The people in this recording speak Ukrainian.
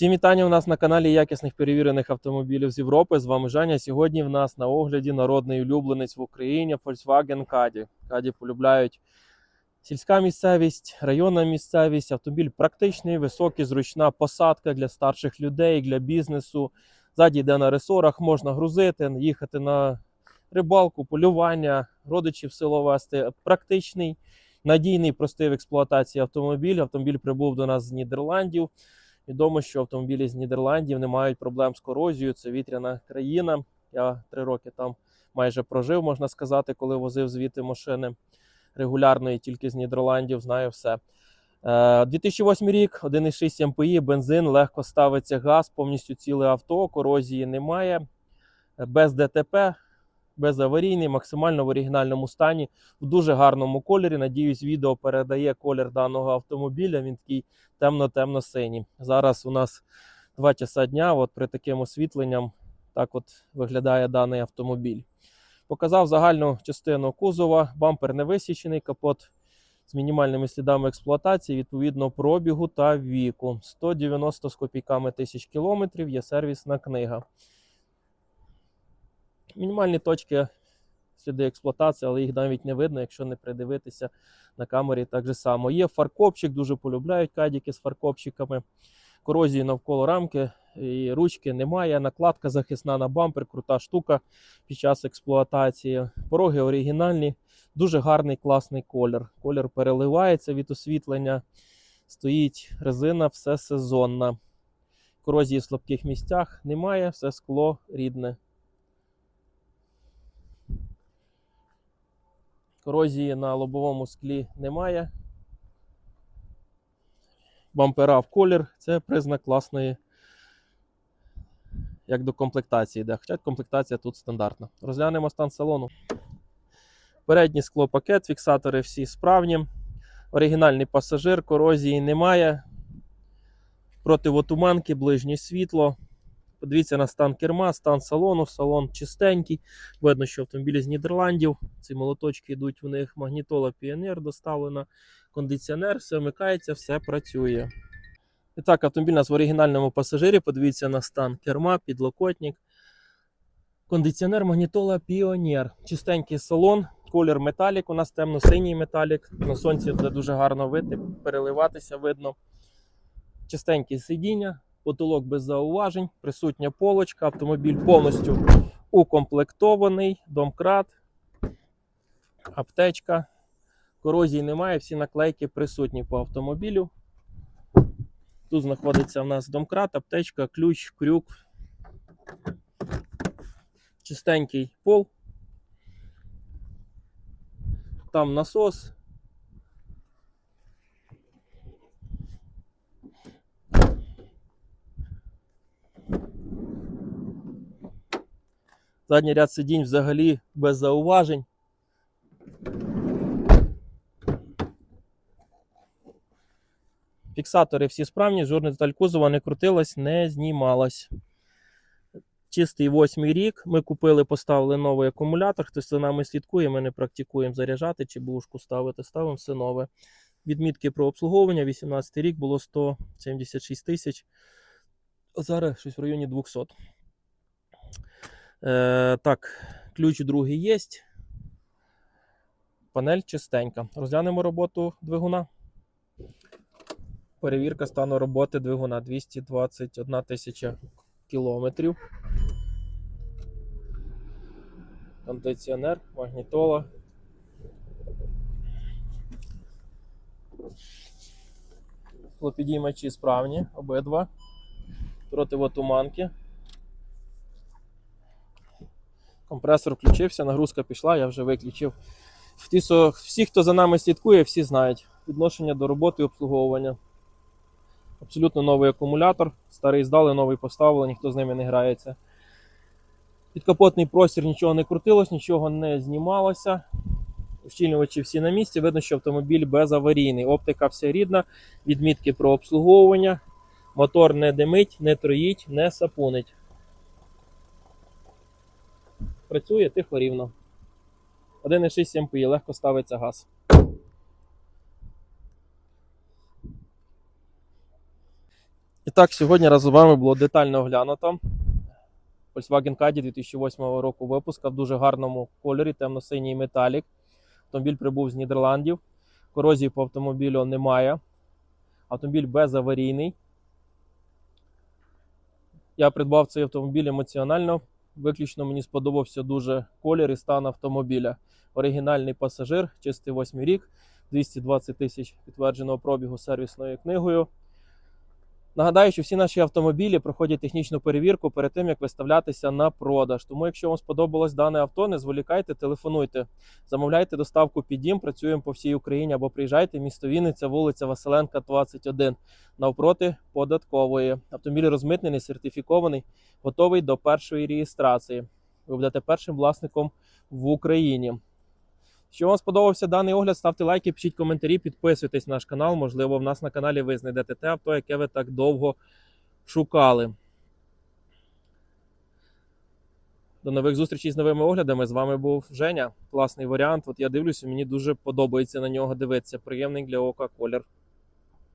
Всім вітання у нас на каналі якісних перевірених автомобілів з Європи. З вами Женя. Сьогодні в нас на огляді народний улюбленець в Україні Volkswagen Caddy. Caddy полюбляють сільська місцевість, районна місцевість. Автомобіль практичний, високий, зручна посадка для старших людей, для бізнесу. Ззаді йде на ресорах, можна грузити, їхати на рибалку, полювання, родичів село вести. Практичний, надійний, простий в експлуатації автомобіль. Автомобіль прибув до нас з Нідерландів. Відомо, що автомобілі з Нідерландів не мають проблем з корозією. Це вітряна країна. Я три роки там майже прожив, можна сказати, коли возив звідти машини регулярно і тільки з Нідерландів. Знаю все. Е, 2008 рік, 1,6 МПІ, бензин, легко ставиться газ, повністю ціле авто, корозії немає, е, без ДТП, безаварійний, максимально в оригінальному стані, в дуже гарному кольорі. Надіюсь, відео передає колір даного автомобіля. Він такий темно-темно-синій. Зараз у нас 2 часа дня. От при таким освітленням так от виглядає даний автомобіль. Показав загальну частину кузова, бампер не висічений, капот з мінімальними слідами експлуатації, відповідно пробігу та віку. 190 з копійками тисяч кілометрів є сервісна книга. Мінімальні точки сліди експлуатації, але їх навіть не видно, якщо не придивитися на камері так же само. Є фаркопчик, дуже полюбляють кадіки з фаркопчиками. Корозії навколо рамки і ручки немає. Накладка захисна на бампер, крута штука під час експлуатації. Пороги оригінальні, дуже гарний класний колір. Колір переливається від освітлення. Стоїть резина, все сезонна. Корозії в слабких місцях немає, все скло рідне. Корозії на лобовому склі немає. Бампера в колір це признак класної, як до комплектації йде. Хоча комплектація тут стандартна. Розглянемо стан салону. Передній склопакет, фіксатори всі справні. Оригінальний пасажир, корозії немає. Противотуманки, ближнє світло. Подивіться на стан керма, стан салону. Салон чистенький. Видно, що автомобілі з Нідерландів. Ці молоточки йдуть в них. Магнітола Pioneer доставлена. Кондиціонер, все вмикається, все працює. І так, автомобіль у нас в оригінальному пасажирі. Подивіться на стан керма, підлокотник. Кондиціонер магнітола Pioneer. Чистенький салон, колір металік. У нас темно-синій металік. На сонці буде дуже гарно видно, переливатися видно. Чистенькі сидіння, потолок без зауважень, присутня полочка, автомобіль повністю укомплектований, домкрат, аптечка. Корозії немає, всі наклейки присутні по автомобілю. Тут знаходиться в нас домкрат, аптечка, ключ, крюк. Чистенький пол. Там насос. Задній ряд сидінь взагалі без зауважень. Фіксатори всі справні, жодна деталь кузова не крутилась, не знімалась. Чистий восьмий рік. Ми купили, поставили новий акумулятор. Хтось за нами слідкує, ми не практикуємо заряджати чи бушку ставити. Ставимо все нове. Відмітки про обслуговування. 18 рік було 176 тисяч. Зараз щось в районі 200. Е, так, ключ другий є. Панель чистенька. Розглянемо роботу двигуна. Перевірка стану роботи двигуна 221 тисяча кілометрів. Кондиціонер, магнітола. Хлопідіймачі справні, обидва. Противотуманки. Компресор включився, нагрузка пішла, я вже виключив. Всі, хто за нами слідкує, всі знають відношення до роботи і обслуговування. Абсолютно новий акумулятор, старий здали, новий поставили, ніхто з ними не грається. Підкапотний простір нічого не крутилось, нічого не знімалося. Ущільнювачі всі на місці. Видно, що автомобіль безаварійний. Оптика вся рідна, відмітки про обслуговування. Мотор не димить, не троїть, не сапунить. Працює тихо рівно. 1,6 МПІ, легко ставиться газ. І так, сьогодні разом з вами було детально оглянуто. Volkswagen Caddy 2008 року випуска в дуже гарному кольорі, темно-синій металік. Автомобіль прибув з Нідерландів. Корозії по автомобілю немає. Автомобіль безаварійний. Я придбав цей автомобіль емоціонально. Виключно мені сподобався дуже колір і стан автомобіля. Оригінальний пасажир, чистий восьмий рік, 220 тисяч підтвердженого пробігу сервісною книгою. Нагадаю, що всі наші автомобілі проходять технічну перевірку перед тим, як виставлятися на продаж. Тому, якщо вам сподобалось дане авто, не зволікайте, телефонуйте, замовляйте доставку під дім, працюємо по всій Україні або приїжджайте, місто Вінниця, вулиця Василенка, 21, навпроти податкової. Автомобіль розмитнений, сертифікований, готовий до першої реєстрації. Ви будете першим власником в Україні. Якщо вам сподобався даний огляд, ставте лайки, пишіть коментарі, підписуйтесь на наш канал. Можливо, в нас на каналі ви знайдете те авто, яке ви так довго шукали. До нових зустрічей з новими оглядами. З вами був Женя. Класний варіант. От я дивлюся, мені дуже подобається на нього дивитися. Приємний для ока колір.